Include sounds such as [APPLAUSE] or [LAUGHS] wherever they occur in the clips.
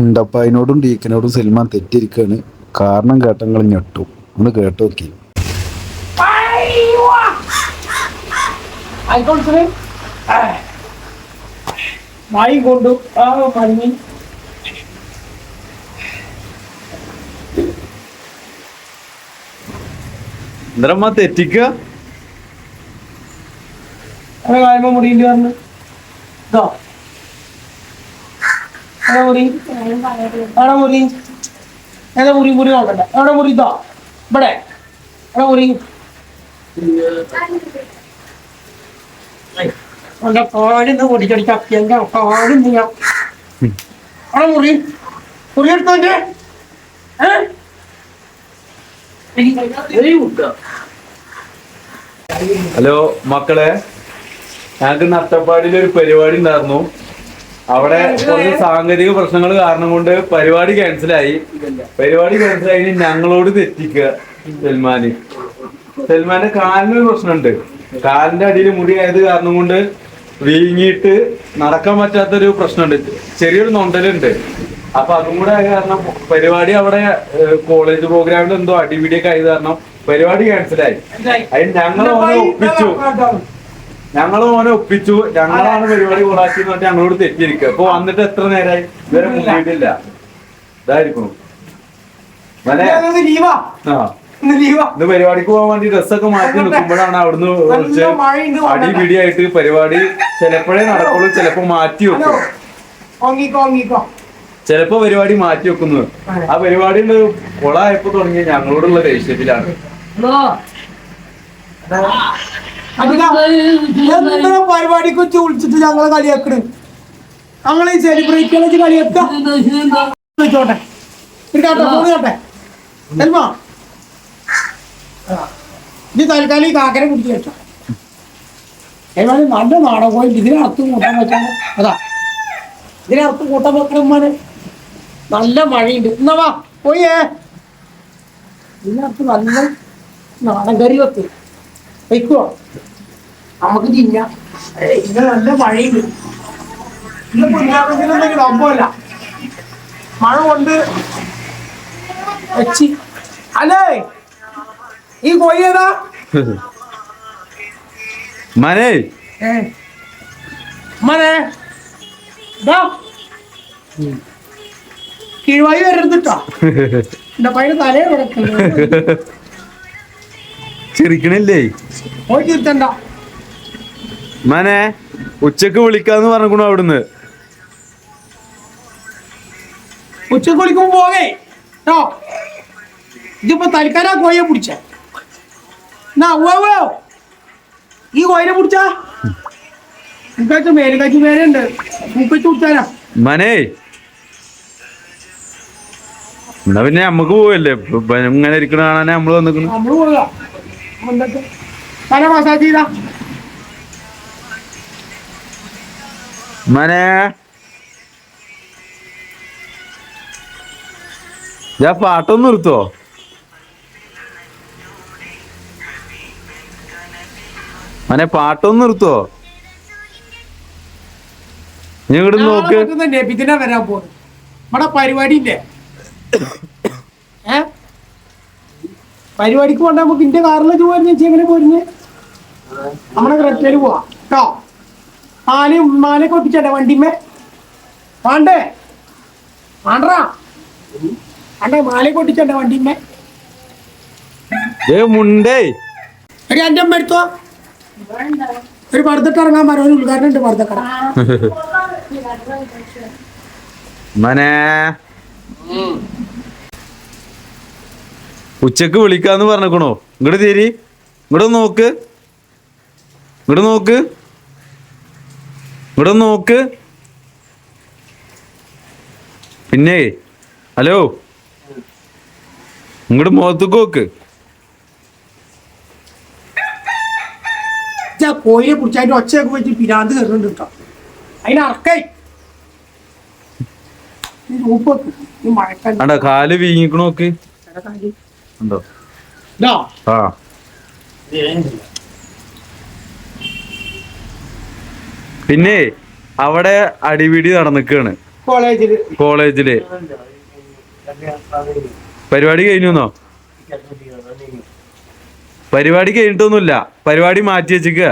ഉണ്ടപ്പായനോടും ഡീക്കനോടും സൽമാൻ തെറ്റിരിക്കാണ് കാരണം കേട്ടങ്ങൾ ഞെട്ടു. ഒന്ന് കേട്ടു നോക്കി. കൊണ്ടു. ആ മഞ്ഞി എന്തരമ്മ തെറ്റിക്ക? അങ്ങനെ കായ്മ മുറിയില്ല പറഞ്ഞു. ഇതോ. എവിടെ മുറി. എവിടെ മുറി. ഏതാ മുറി മുറി നോക്കണ്ട. എവിടെ മുറി ഇതാ. ഇവിടെ. എവിടെ മുറി. ഹലോ മക്കളെ. ഞങ്ങൾക്ക് നട്ടപ്പാടിയിൽ ഒരു പരിപാടി ഉണ്ടായിരുന്നു. അവിടെ കുറച്ച് സാങ്കേതിക പ്രശ്നങ്ങൾ കാരണം കൊണ്ട് പരിപാടി ക്യാൻസലായി പരിപാടി ക്യാൻസലായി ഞങ്ങളോട് തെറ്റിക്കുക സൽമാന്. സൽമാന്റെ കാലിനൊരു പ്രശ്നമുണ്ട്. കാലിന്റെ അടിയിൽ മുടി ആയത് കാരണം കൊണ്ട് വീങ്ങിയിട്ട് നടക്കാൻ പറ്റാത്തൊരു പ്രശ്നമുണ്ട്. ചെറിയൊരു നൊണ്ടലുണ്ട്. അപ്പൊ അതും കൂടെ ആയ കാരണം പരിപാടി അവിടെ കോളേജ് പ്രോഗ്രാമിൽ എന്തോ അടിപിടിയൊക്കെ ആയത് കാരണം പരിപാടി ക്യാൻസലായി അതിന് ഞങ്ങൾ ഓനെ ഒപ്പിച്ചു. ഞങ്ങൾ ഓനെ ഒപ്പിച്ചു. ഞങ്ങളാണ് പരിപാടി കൂടാക്കി ഞങ്ങളോട് തെറ്റിയിരിക്കുക. ഇപ്പൊ വന്നിട്ട് എത്ര നേരായി? ഇവരെ ലീവാ. ആ. ഇന്ന് ലീവാ. ഇന്ന് പരിപാടിക്ക് പോകാൻ വേണ്ടി ഡ്രസ്സൊക്കെ മാറ്റി നിൽക്കുമ്പോഴാണ് അവിടുന്ന് അടി പിടിയായിട്ട് പരിപാടി ചിലപ്പോഴേ നടക്കുള്ളൂ ചിലപ്പോ മാറ്റി വെക്കും. ചിലപ്പോ പരിപാടി മാറ്റി വെക്കുന്നു. ആ പരിപാടി കൊളായപ്പോ തുടങ്ങിയ ഞങ്ങളോടുള്ള ദേഷ്യത്തിലാണ്. എന്താ പരിപാടിക്ക് വെച്ച് വിളിച്ചിട്ട് ഞങ്ങളെ കളിയാക്കണ്. ഞങ്ങളെ സെലിബ്രേറ്റ് കളിച്ച് കളിയാക്ക. വെച്ചോട്ടെ ഒരു കേട്ടെ ഫോൺ കേട്ടെ സെൽമാ ഇത് തൽക്കാലം ഈ കാക്കനെ കുടിച്ചു വെച്ചോ ഏതായാലും നല്ല നാടകം പോയി. ഇതിനകത്ത് കൂട്ടാൻ വെച്ചാൽ അതാ. ഇതിനകത്ത് കൂട്ടാൻ വെക്കണമാര് നല്ല മഴയുണ്ട്. എന്നാ വാ പോയേ. ഇതിനകത്ത് നല്ല നാടൻ കറി വെക്ക്. വെക്കുവോ നമുക്ക് തിന്നാം. ഇത് നല്ല മഴയുണ്ട്. ഇന്ന് പുല്ലാറത്തിനൊന്നും കുഴപ്പമില്ല മഴ കൊണ്ട് വെച്ചി. അല്ലേ? ഈ കോഴി ഏതാ? മനേ. [LAUGHS] മനെ. കിഴുവായി വരരുതിട്ടോ [LAUGHS] എന്റെ പയ്യന് തലേ കിടക്കുന്നു [LAUGHS] ചിരിക്കണില്ലേ? പോയി മനെ ഉച്ചയ്ക്ക് വിളിക്കാന്ന് പറഞ്ഞു അവിടുന്ന്. ഉച്ചയ്ക്ക് വിളിക്കുമ്പോ പോകേ കേട്ടോ ഇതിപ്പോ തൽക്കാലം കോയെ പിടിച്ച. ഈ കോയിനെ പിടിച്ച? മുക്കാച്ച മേലുകാച്ച് ഉണ്ട് മുക്കച്ച് പിടിച്ചാലാ മനേ. എന്നാ പിന്നെ നമ്മക്ക് പോവല്ലേ? ഇങ്ങനെ ഇരിക്കണ കാണാനേ നമ്മൾ വന്നിക്കണു. നമ്മൾ പോകാ പല മസാജ് ചെയ്താ മനെ ഞാൻ പാട്ടൊന്നും നിർത്തോ മനെ പാട്ടൊന്നും നിർത്തോ ഞാൻ ഇങ്ങോട്ട് നോക്ക് നബിദിന വരാൻ പോകുന്നു നമ്മുടെ പരിപാടി ഇല്ലേ ഏ? പരിപാടിക്ക് പോണ്ട നമുക്ക് ഇന്റെ കാറിലേക്ക് പോരുന്ന ചേച്ചി എങ്ങനെ പോരുന്നേ? നമ്മുടെ ക്രെറ്റയിൽ പോവാ. കേട്ടോ? ആനെ ഉമ്മാനെ കൊപ്പിച്ചേട്ടെ വണ്ടിമേ വേണ്ടേ? വേണ്ടാ വണ്ടിമേ മുണ്ടേ. ഒരു ഒരു ഇറങ്ങാൻ ഉദ്ഘാടനം ഉണ്ട് ഉച്ചയ്ക്ക് വിളിക്കാന്ന് പറഞ്ഞേക്കണോ? ഇങ്ങോട്ട് തീരി. ഇങ്ങോട്ട് നോക്ക്. ഇങ്ങോട്ട് നോക്ക്. ഇവിടെ നോക്ക്. പിന്നെ ഹലോ. ഇങ്ങോട്ട് മുഖത്തേക്ക് നോക്ക്. കോഴിയെ പിടിച്ചായിട്ട് ഒച്ചയൊക്കെ വെച്ച് പിരാന്ത് കയറുന്നുണ്ട് കേട്ടോ. അതിന് അറക്കേ. ഈ രൂപ ഈ മഴക്കാലം. ആണ്ടാ കാൽ വീങ്ങിക്കണോക്ക് ഉണ്ടോ? ആ. പിന്നെ അവിടെ അടിപിടി നടന്നിക്കാണ്. കോളേജിൽ. കോളേജിൽ. പരിപാടി കഴിഞ്ഞുന്നോ? പരിപാടി കഴിഞ്ഞിട്ടൊന്നുമില്ല. പരിപാടി മാറ്റി വെച്ചിക്ക.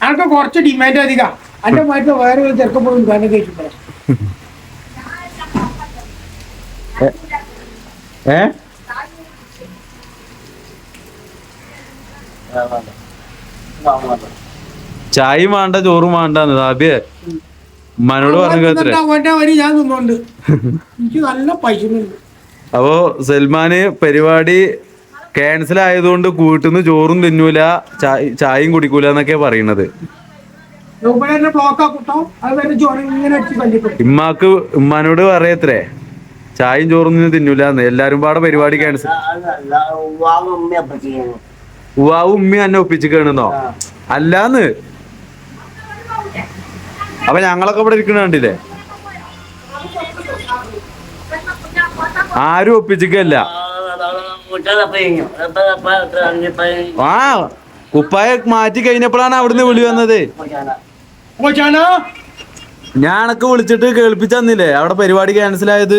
അനക്ക് കുറച്ച് ഡിമാൻഡ് അധികം. അന്റെ മാറ്റി വേറെ ഒരു ചെറുക്കം കഴിച്ചിട്ടുണ്ട് ഏ? ചായയും വേണ്ട ചോറും വേണ്ടെന്ന് താപിയെ മനോട് പറഞ്ഞു ഞാൻ തിന്നോണ്ട് എനിക്ക് നല്ല പൈസ അപ്പോ സൽമാന് പരിപാടി ക്യാൻസൽ ആയതുകൊണ്ട് കൂട്ടുന്ന് ചോറും തിന്നൂല ചായ- ചായയും കുടിക്കൂല എന്നൊക്കെ പറയണത്. ഇമ്മാക്ക് ഉമ്മാനോട് പറയത്രേ ചായയും ചോറും നിന്ന് തിന്നൂല എല്ലാരും പാടെ പരിപാടി ക്യാൻസൽ ഉവാവും ഉമ്മി എന്നെ ഒപ്പിച്ചിക്കണെന്നോ അല്ലാന്ന്. അപ്പൊ ഞങ്ങളൊക്കെ ഇവിടെ ഇരിക്കണ കണ്ടില്ലേ? ആരും ഒപ്പിച്ചിക്കല്ല. ആ കുപ്പായ മാറ്റി കഴിഞ്ഞപ്പോഴാണ് അവിടുന്ന് വിളി വന്നത്. ഞാനൊക്കെ വിളിച്ചിട്ട് കേൾപ്പിച്ചന്നില്ലേ? അവിടെ പരിപാടി ക്യാൻസൽ ആയത്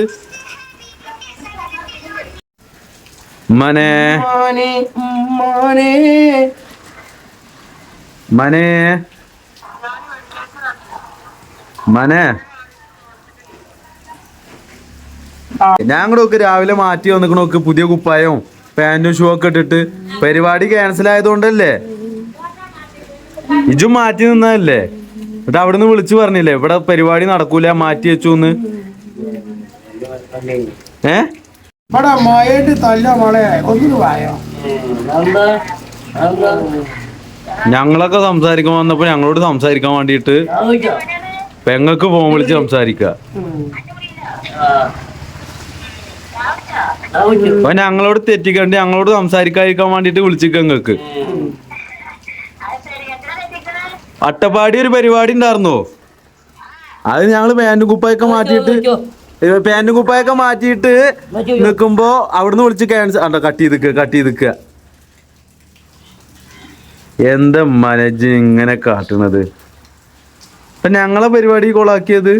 മനെ മനെ മോനെ മനെ. ഞാൻ കൂടെ ഒക്കെ രാവിലെ മാറ്റി വന്നിക്കണോക്ക് പുതിയ കുപ്പായവും പാന്റും ഷൂ ഒക്കെ ഇട്ടിട്ട്. പരിപാടി ക്യാൻസൽ ആയതുകൊണ്ടല്ലേ? ഇജും മാറ്റി നിന്നതല്ലേ? എന്നിട്ട് അവിടുന്ന് വിളിച്ചു പറഞ്ഞില്ലേ ഇവിടെ പരിപാടി നടക്കൂല മാറ്റി വെച്ചു എന്ന് ഏ ഞങ്ങളൊക്കെ സംസാരിക്കാൻ വന്നപ്പോ ഞങ്ങളോട് സംസാരിക്കാൻ വേണ്ടിയിട്ട് പെങ്ങക്ക് ഫോൺ വിളിച്ച് സംസാരിക്ക. അപ്പൊ ഞങ്ങളോട് തെറ്റിക്കണ്ട് ഞങ്ങളോട് സംസാരിക്കാതിരിക്കാൻ വേണ്ടിട്ട് വിളിച്ചിക്ക നിങ്ങക്ക് അട്ടപ്പാടി ഒരു പരിപാടി ഉണ്ടായിരുന്നോ? അത് ഞങ്ങൾ പാന്റും കുപ്പായൊക്കെ മാറ്റിയിട്ട് പാന്റും കുപ്പായൊക്കെ മാറ്റിയിട്ട് നിൽക്കുമ്പോ അവിടുന്ന് വിളിച്ച് ക്യാൻസൽ ആണ്ടോ കട്ട് ചെയ്തിക്ക കട്ട് ചെയ്തിക്ക. എന്താ മനജ് ഇങ്ങനെ കാട്ടുന്നത് അപ്പൊ ഞങ്ങളെ പരിപാടി കൊളാക്കിയത്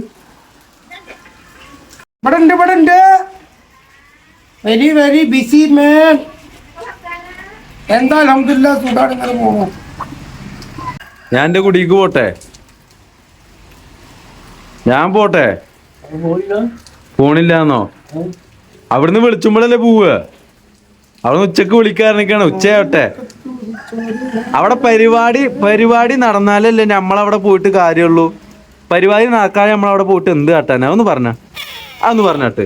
ഇവിടെ ഉണ്ട് ഇവിടെ ഉണ്ട് വെരി വെരി ബിസി മാൻ എന്താ അലഹമില്ല സുഖാണ് ഇങ്ങനെ പോകും ഞാൻ എന്റെ കുടിക്ക് പോട്ടെ? ഞാൻ പോട്ടെ? പോണില്ലാന്നോ? അവിടുന്ന് വിളിച്ചുമ്പോഴല്ലേ പോവുക? അവിടുന്ന് ഉച്ചയ്ക്ക് വിളിക്കാറൊക്കെയാണ് ഉച്ചയാവട്ടെ. അവിടെ പരിപാടി പരിപാടി നടന്നാലല്ലേ നമ്മളവിടെ പോയിട്ട് കാര്യമുള്ളൂ. പരിപാടി നടക്കാതെ നമ്മളവിടെ പോയിട്ട് എന്ത് കാട്ടാനാ? ഒന്ന് പറഞ്ഞ. അതൊന്ന് പറഞ്ഞാട്ട്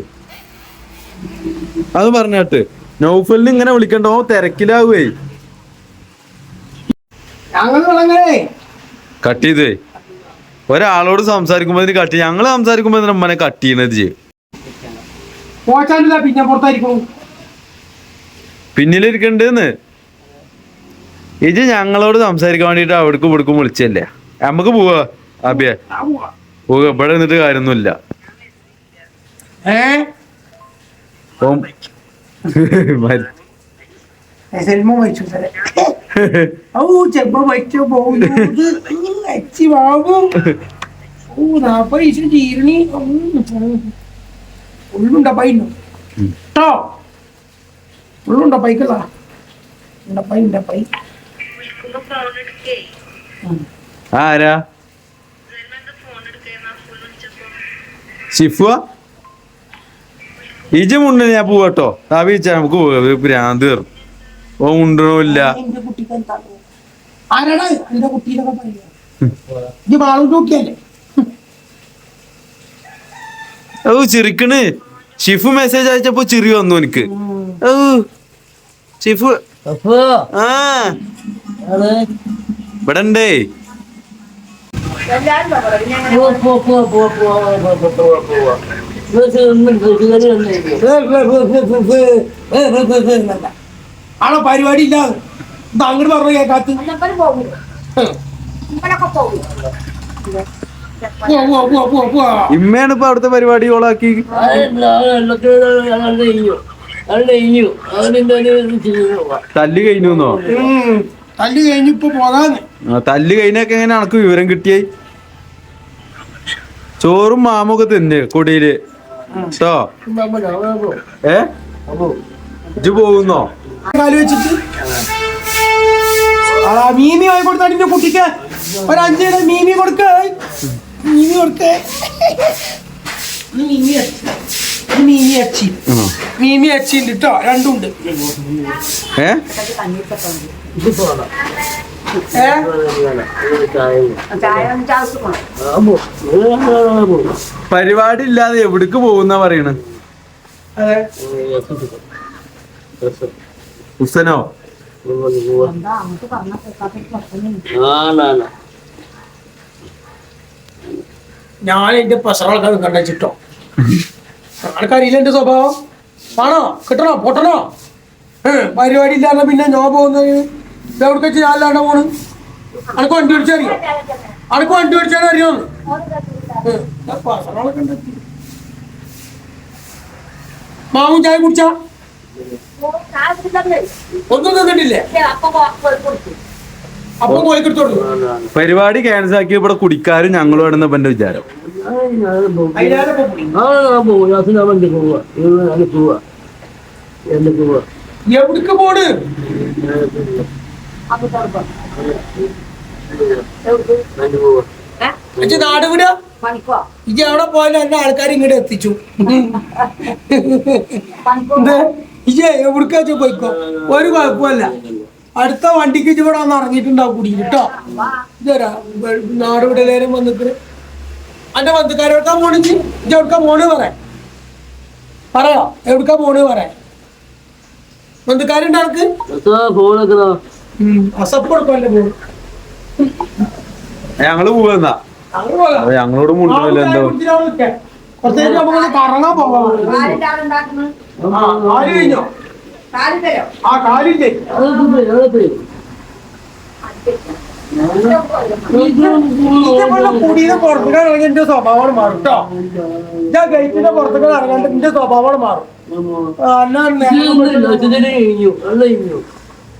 അത് പറഞ്ഞാട്ട് നൗഫലിന് ഇങ്ങനെ വിളിക്കണ്ടോ? തിരക്കിലാവേ. കട്ട് ചെയ്തേ. ഒരാളോട് സംസാരിക്കുമ്പോ കട്ട് ഞങ്ങൾ സംസാരിക്കുമ്പോ അമ്മനെ കട്ട് ചെയ്യണത്? ചെയ്യും പിന്നിലിരിക്കണ്ടെന്ന്. ഇത് ഞങ്ങളോട് സംസാരിക്കാൻ വേണ്ടിട്ട് അവിടേക്കും ഇവിടേക്കും വിളിച്ചല്ലേ നമുക്ക് പോവാ അബിയെ. പോവുക ഇവിടെ നിന്നിട്ട് നാപ്പത് ഉള്ളുണ്ട ഉള്ളുണ്ട പൈക്കല്ല ഉണ്ട പൈ ഉണ്ട പൈ? ആരാ? ഷിഫുവ ഇജ മുണ്ട ഞാൻ പോവാട്ടോ താവിച്ച നമുക്ക് തീർന്നു ഭ്രാന്ത് കയറും ഓ മുണ്ടണില്ല ഓ ചിരിക്കണ്. ഷിഫു മെസ്സേജ് അയച്ചപ്പോ ചിരി വന്നു എനിക്ക്. ഓ ഷിഫു ആ. ഇവിടെ ഉണ്ടേ ആണോ പരിപാടി ഇല്ല അങ്ങോട്ട് പറഞ്ഞു കേക്കാത്ത ഇമ്മയാണ് ഇപ്പൊ അവിടുത്തെ പരിപാടി ഓളാക്കി തല്ലു കഴിഞ്ഞുന്നോ ഉം. തല്ലി കഴിഞ്ഞ് ഇപ്പൊ പോകാന്ന്. തല്ല് കഴിഞ്ഞൊക്കെ എങ്ങനെ അനക്ക് വിവരം കിട്ടിയായി ചോറും മാമൊക്കെ തിന്ന് കുടിയിൽ. കേട്ടോ ഏ? ഇജ്ജ് പോകുന്നോ മീമി വാങ്ങി കൊടുത്താൽ എന്റെ കുട്ടിക്ക്. ഒരു അഞ്ച് മീമി കൊടുക്ക. മീമി കൊടുക്ക. മീമി അച്ചി മീമി അച്ചി ഉണ്ട് കേട്ടോ രണ്ടുണ്ട് ഏ? പരിപാടി ഇല്ലാതെ എവിടേക്ക് പോകുന്ന പറയണ്? അതെ. ഹുസനോ ഞാൻ എന്റെ പസറൊക്കെ കണ്ടുവച്ചിട്ടോ ആൾക്കാരില്ല എന്റെ സ്വഭാവം? ആണോ? കിട്ടണോ? പൊട്ടണോ? പരിപാടി ഇല്ലാതെ പിന്നെ ഞാൻ പോകുന്നത്? എവിടെ വെച്ച് പോണ്. അനക്ക് വണ്ടി ഓടിച്ചറിയോ അനക്ക് വണ്ടി ഓടിച്ചാൽ അറിയോ മാമും ചായ കുടിച്ച? ഒന്നും തന്നിട്ടില്ലേ? അപ്പൊ കൊടുത്തു അപ്പൊ കോഴിക്കെടുത്തോളൂ പരിപാടി ക്യാൻസൽ ആക്കി ഇവിടെ കുടിക്കാരും ഞങ്ങളും എന്റെ വിചാരം. എവിടേക്ക് പോണ്? അച്ഛൻ നാട് വിടാ പണിക്കോ ഇജ്ജ് എവിടെ പോയാലും എന്റെ ആൾക്കാർ ഇങ്ങോട്ട് എത്തിച്ചു. ഇജ്ജ് എവിടേക്കാച്ച പോയിക്കോ? ഒരു കുഴപ്പമില്ല അടുത്ത വണ്ടിക്ക് ഇജ്ജ് ഇവിടെ വന്ന് ഇറങ്ങിയിട്ടുണ്ടാവും കുടി കേട്ടോ ഇതരാ നാട് നേരം വന്നിട്ട് എന്റെ ബന്ധുക്കാരെടുക്കാ പോണ് ഇജ്ജ്? ഇജ് എവിടുക്കാ പോണ് പറയാ. പറയാ? എവിടക്കാ പോണ് പറയാ? ബന്ധുക്കാരുണ്ട് ആൾക്ക്? അസപ്പ് കൊടുക്കല്ലേ പോണ് ഞങ്ങൾ പോവുന്ന. അപ്പൊ ഞങ്ങളോട് മുണ്ടില്ല എന്തോ കറങ്ങാൻ പോവാം ആ, കാലില്ലേ കുടിയുടെ പുറത്തേക്ക് ഇറങ്ങി എന്റെ സ്വഭാവം മാറും കേട്ടോ ഞാൻ ഗൈറ്റിന്റെ പുറത്തേക്ക് ഇറങ്ങാണ്ട് എന്റെ സ്വഭാവം മാറും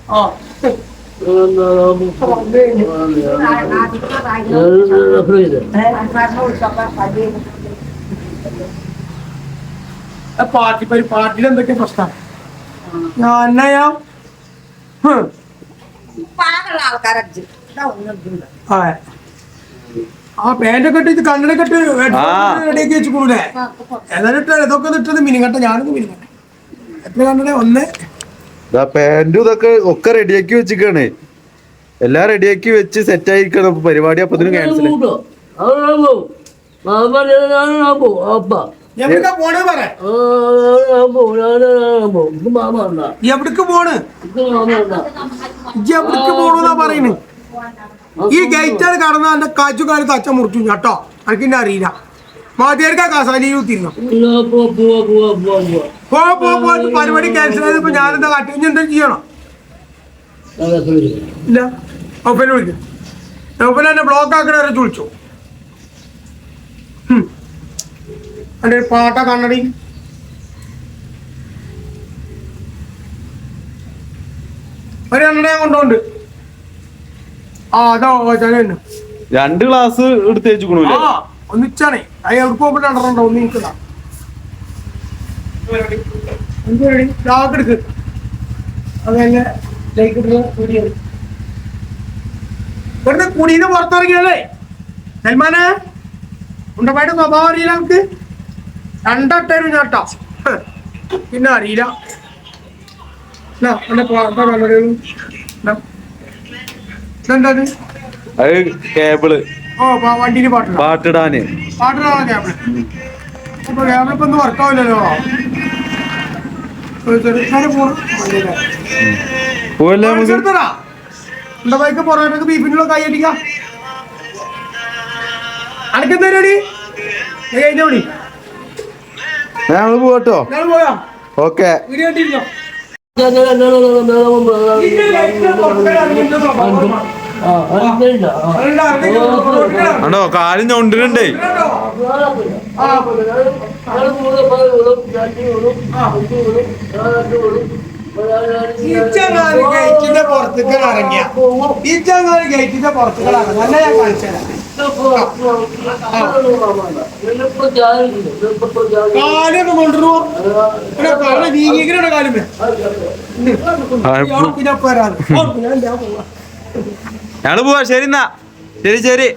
ആ, പാർട്ടി പരി പാർട്ടിയിൽ എന്തൊക്കെ പ്രശ്നം? ഞാൻ ആ. ആ പാന്റൊക്കെ ഇട്ട് ഇത് കണ്ണടൊക്കെ ഇട്ട് റെഡിയാക്കി വെച്ചുകൂടെ ഏതായാലും ഇട്ട ഇതൊക്കെ ഇട്ടത് മിനിങ്ങട്ടെ. ഞാനൊന്ന് മിനിങ്ങട്ടെ. എത്ര കണ്ണട ഒന്ന്. പാന്റും ഇതൊക്കെ ഒക്കെ റെഡിയാക്കി വെച്ചിക്കാണ്. എല്ലാം റെഡിയാക്കി വെച്ച് സെറ്റ് ആയിരിക്കണം അപ്പൊ പരിപാടി അപ്പത്തിന് ക്യാൻസൽ എവിടേക്കാ പോണ് പറ? എവിടേക്ക് പോണ്? ഇജ്ജ് എവിടേക്ക് പോണെന്നാ പറയുന്നു ഈ ഗേറ്റാണ് കടന്ന എന്റെ കാച്ചു കാലത്ത് അച്ഛൻ മുറിച്ചു. കേട്ടോ അനക്കിന്റെ അറിയില്ല. മാതിയർക്കാ കസാലി കുത്തിരുന്നു പോ പോ പോ പരിപാടി ക്യാൻസൽ ചെയ്തപ്പോ ഞാനെന്താ കാട്ടി? ഇനി എന്താ ചെയ്യണം? ഇല്ല. ഒപ്പനെ വിളിക്കും. ഒപ്പന എന്നെ ബ്ലോക്ക് ആക്കണ വരെ വിളിച്ചു? എന്റെ പാട്ട കണ്ണടി. ഒരു കണ്ണട ഞാൻ കൊണ്ടുപോണ്ട് ആ അതാ തന്നെ രണ്ട് ഗ്ലാസ് എടുത്തേച്ചു ആ. ഒന്നിച്ചാണേ. അയാൾ എവിടെ പോകുമ്പോൾ രണ്ടെണ്ണം ഒന്ന് നിൽക്കണ്ട എടുക്ക്. അതന്നെ ലൈക്ക് ഇടുന്ന വീഡിയോ ഇവിടുന്ന് കുടീന്ന് പുറത്തിറങ്ങിയല്ലേ സൽമാനെ ഉണ്ടപ്പായിട്ട് സ്വഭാവം അറിയില്ല നമുക്ക് രണ്ടട്ടേരും ചേട്ടാ പിന്നെ അറിയില്ല? അത് കേബിൾ വണ്ടിയിൽ പാട്ടിടാന് ക്യാമറ അപ്പൊ ക്യാബിൾ ഇപ്പൊ ഒന്നും വർക്കാവില്ലല്ലോ പോവല്ലേ നമുക്ക് എന്റെ ബൈക്ക് പൊറോട്ടക്ക് ബീഫിനുള്ള കൈ അടിക്ക അനക്കെന്താ പരിപാടി നീ കഴിഞ്ഞ വിളി ഞങ്ങൾ പോട്ടോ ഓക്കെ വീഡിയോ ആണോ? കാലും ചുണ്ടിനുണ്ടേ ഈ ചങ്ങാതി ഗേറ്റിന്റെ പുറത്തേക്ക് ഇറങ്ങിയ. ഈ ചങ്ങാതി ഗേറ്റിന്റെ പുറത്തേക്ക് ഇറങ്ങാൻ ഞാൻ കാണിച്ചത് കാലൊക്കെ കൊണ്ടുവരുമോ കാല വീങ്ങിക്കണ കാലുമേ ആ, പിന്നെ പോരാ ഞങ്ങൾ പോവാ. ശരി എന്നാ. ശരി ശരി.